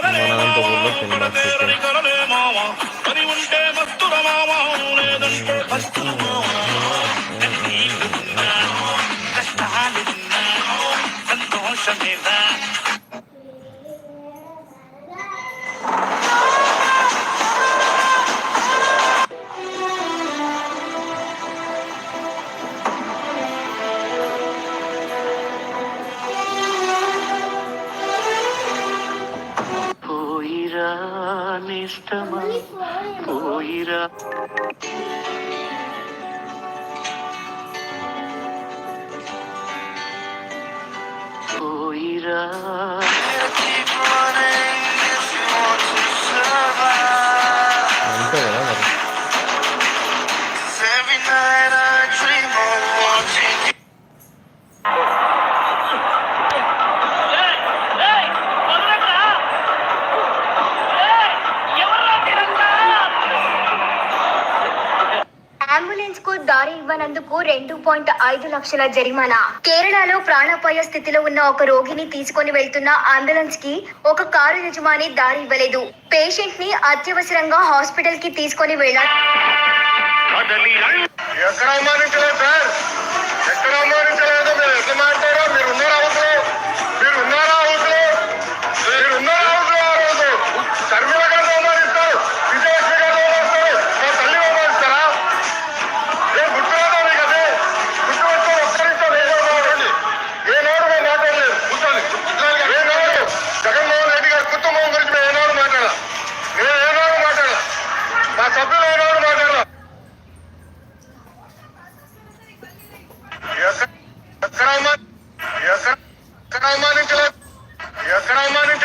చూసిన అనంతపూర్లో సినిమా కడతేరని కలలే നിഷ്ടമാ പോയിരാ പോയിരാ అంబులెన్స్కు దారి ఇవ్వనందుకు రెండు పాయింట్ ఐదు లక్షల జరిమానా. కేరళలో ప్రాణాపాయ స్థితిలో ఉన్న ఒక రోగిని తీసుకొని వెళ్తున్న అంబులెన్స్కి ఒక కారు యజమాని దారి ఇవ్వలేదు. పేషెంట్ని అత్యవసరంగా హాస్పిటల్కి తీసుకొని వెళ్ళాలి. ఎక్కడ అభిమాని